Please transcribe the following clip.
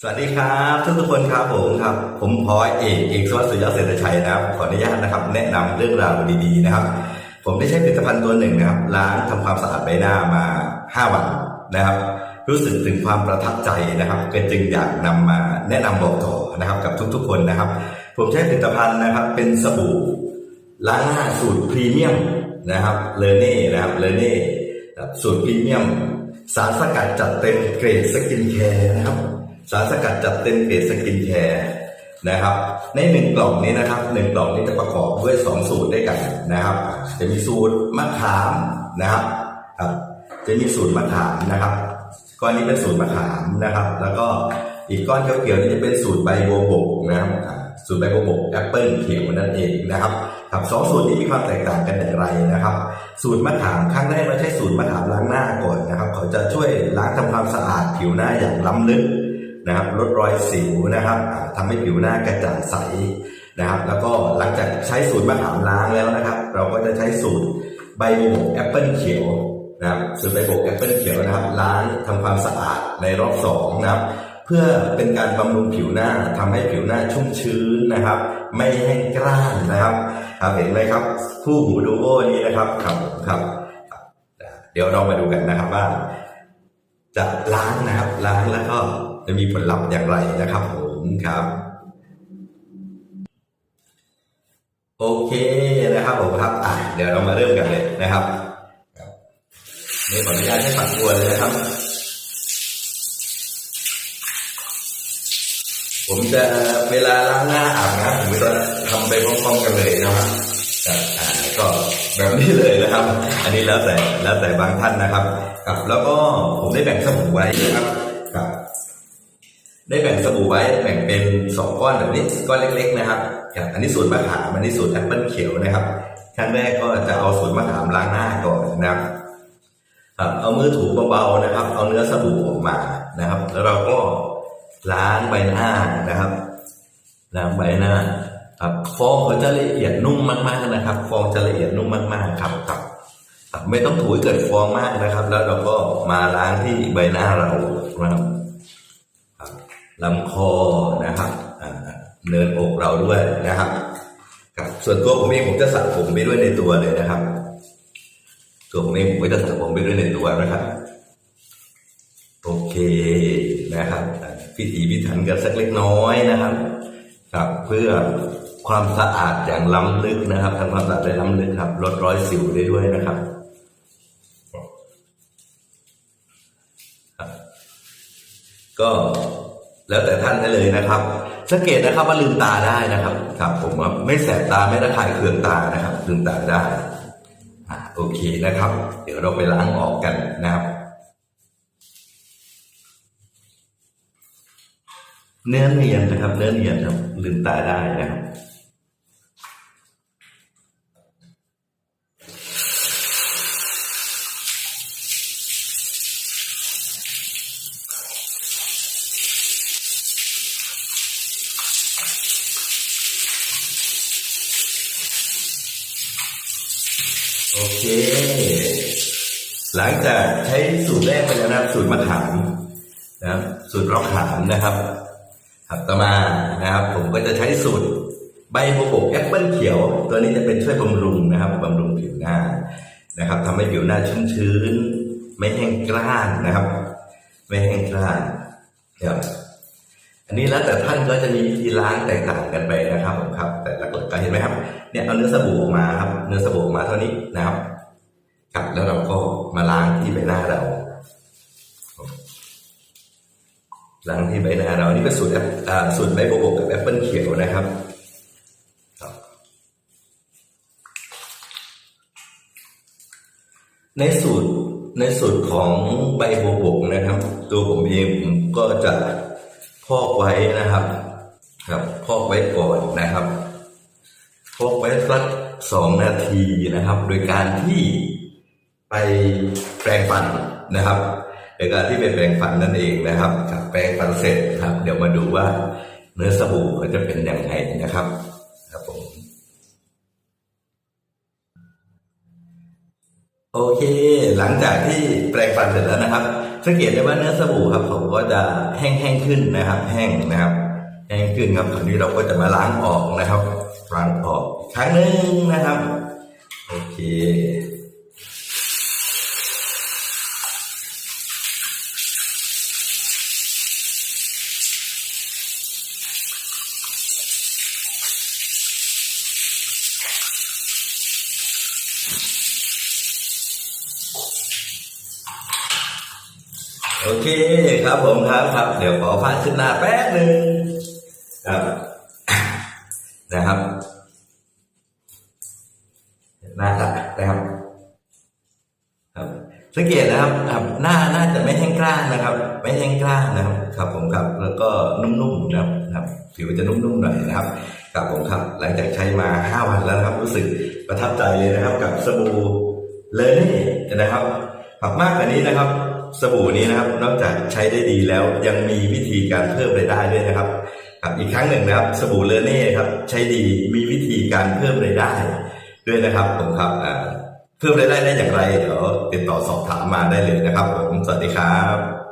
สวัสดีครับทุกทุกๆคนครับผมครับ ผมพลอยเอกเอกสวัสดิ์สุรยเศรษฐชัยนะครับขออนุญาตนะครับ แนะนำเรื่องราวดีๆนะครับ ผมได้ใช้ผลิตภัณฑ์ตัวหนึ่งนะครับ ล้างทำความสะอาดใบหน้ามา 5 วันนะครับ รู้สึกถึงความประทับใจนะครับก็จึงอยากนำมาแนะนำบอกต่อนะครับกับทุกๆคนนะครับ ผมใช้ผลิตภัณฑ์นะครับ เป็นสบู่ล้างหน้าสูตรพรีเมียมนะครับเลเน่นะครับเลเน่สูตรพรีเมียม สารสกัดจัดเต็มเกรดสกินแคร์นะครับ สารสกัดจัดเต็มเกรดสกินแคร์นะครับ ในหนึ่งกล่องนี้นะครับหนึ่งกล่องนี้จะประกอบด้วยสองสูตรด้วยกันนะครับ จะมีสูตรมะขามนะครับครับ จะมีสูตรมะขามนะครับก้อนนี้เป็นสูตรมะขามนะครับ แล้วก็อีกก้อนเขียวๆนี่จะเป็นสูตรใบบัวบกนะครับสูตรใบบัวบกแอปเปิลเขียวนั่นเองนะครับครับสองสูตรนี้มีความแตกต่างกันอย่างไรนะครับ สูตรมะขามครั้งแรกเราใช้สูตรมะขามล้างหน้าก่อนนะครับ เขาจะช่วยล้างทำความสะอาดผิวหน้าอย่างล้ำลึก นะครับลดรอยสิวนะครับอ่าทำให้ผิวหน้ากระจ่างใสนะครับ แล้วก็หลังจากใช้สูตรมะขามล้างแล้วนะครับ เราก็จะใช้สูตรใบบัวบกแอปเปิลเขียวนะครับสูตรใบโบกแอปเปิลเขียวนะครับ ล้างทำความสะอาดในรอบสองนะครับ เพื่อเป็นการบำรุงผิวหน้าทำให้ผิวหน้าชุ่มชื้นนะครับ ไม่แห้งกร้านนะครับครับเห็นไหมครับ คู่หูดูโอนี้นะครับครับครับครับ เดี๋ยวเรามาดูกันนะครับว่าจะล้างนะครับล้างแล้วก็ จะมีผลลัพธ์อย่างไรนะครับผมครับ โอเคนะครับผมครับอะเดี๋ยวเรามาเริ่มกันเลยนะครับนี่ขออนุญาตให้ปัดตัวเลยนะครับ ผมจะเวลาล้างหน้าอาบน้ำผมจะทำไปพร้อมๆกันเลยนะครับก็แบบนี้เลยนะครับ อันนี้แล้วแต่แล้วแต่บางท่านนะครับครับ แล้วก็ผมได้แบ่งสบู่ไว้นะครับครับ ได้แบ่งสบู่ไว้แบ่งเป็นสองก้อนแบบนี้ก้อนเล็ก ๆ นะครับ อันนี้สูตรมะขามอันนี้สูตรแอปเปิลเขียวนะครับขั้นแรกก็จะเอาสูตรมะขามล้างหน้าก่อนนะครับเอามือถูเบาๆนะครับ เอาเนื้อสบู่ออกมานะครับ แล้วเราก็ล้างใบหน้านะครับ ล้างใบหน้าครับฟองเขาจะละเอียดนุ่มมากๆนะครับ ฟองจะละเอียดนุ่มมากๆครับครับไม่ต้องถูให้เกิดฟองมากนะครับ แล้วเราก็มาล้างที่ใบหน้าเรานะครับ ลำคอนะครับเนินอกเราด้วยนะครับครับส่วนตัวผมเองผมจะสระผมไปด้วยในตัวเลยนะครับ ตัวผมเองผมก็จะสระผมไปด้วยในตัวนะครับโอเคนะครับอะพิถีพิถันกันสักเล็กน้อยนะครับครับเพื่อความสะอาดอย่างล้ำลึกนะครับทำความสะอาดได้ล้ำลึกครับลดรอยสิวได้ด้วยนะครับก็ แล้วแต่ท่านได้เลยนะครับ สังเกตนะครับว่าลืมตาได้นะครับ ครับ ผมว่าไม่แสบตาไม่ระคายเคืองตานะครับ ลืมตาได้อ่าโอเคนะครับ เดี๋ยวเราไปล้างออกกันนะครับ เนื้อเนียนนะครับ เนื้อเนียนครับลืมตาได้นะครับ โอเค หลังจากใช้สูตรแรกไปแล้วนะครับ สูตรมะขามนะครับ สูตรรอกขามนะครับถัดต่อมานะครับ ผมก็จะใช้สูตรใบโบวบกแอปเปิลเขียว ตัวนี้จะเป็นช่วยบำรุงนะครับบำรุงผิวหน้านะครับทำให้ผิวหน้าชุ่มชื้น ไม่แห้งกร้านนะครับ ไม่แห้งกร้านครับ อันนี้แล้วแต่ท่านก็จะมีวิธีล้างแตกต่างกันไปนะครับผมครับ แต่หลักๆก็เห็นไหมครับ เนี่ยเอาเนื้อสบู่ออกมาครับ เนื้อสบู่ออกมาเท่านี้นะครับครับ แล้วเราก็มาล้างที่ใบหน้าเราล้างที่ใบหน้าเรานี่เป็นสูตรแอปสูตรใบโบบกกับแอปเปิลเขียวนะครับในสูตรในสูตรของใบโบบกนะครับ ตัวผมเองผมก็จะ พอกไว้นะครับ ครับพอกไว้ก่อนนะครับพอกไว้สักสองนาทีนะครับ โดยการที่ไปแปรงฟันนะครับโดยการที่ไปแปรงฟันนั่นเองนะครับครับแปรงฟันเสร็จครับ เดี๋ยวมาดูว่าเนื้อสบู่มันจะเป็นอย่างไรนะครับ ครับผม โอเค หลังจากที่แปรงฟันเสร็จแล้วนะครับ สังเกตได้ว่าเนื้อสบู่ครับผมก็จะแห้งๆขึ้นนะครับ แห้งนะครับ แห้งขึ้นครับคราวนี้เราก็จะมาล้างออกนะครับล้างออกอีกครั้งหนึ่งนะครับ โอเค โอเคครับผมครับครับ เดี๋ยวขอผ้าขึ้นหน้าแป๊บหนึ่งครับ นะครับหน้าตัดนะครับ ครับสังเกตนะครับครับ หน้าน่าจะไม่แห้งกร้านนะครับ ไม่แห้งกร้านนะครับ ครับผมครับ แล้วก็นุ่มๆนะครับครับ ผิวจะนุ่มๆหน่อยนะครับครับผมครับ หลังจากใช้มาห้าวันแล้วนะครับ รู้สึกประทับใจเลยนะครับ กับสบู่เลเน่นะครับ ครับมากกว่านี้นะครับ สบู่นี้นะครับ นอกจากใช้ได้ดีแล้วยังมีวิธีการเพิ่มรายได้ด้วยนะครับครับอีกครั้งหนึ่งนะครับ สบู่เลเน่ครับ ใช้ดีมีวิธีการเพิ่มรายได้ ด้วยนะครับผมครับเพิ่มรายได้ได้อย่างไรเดี๋ยวติดต่อสอบถามมาได้เลยนะครับผมสวัสดีครับ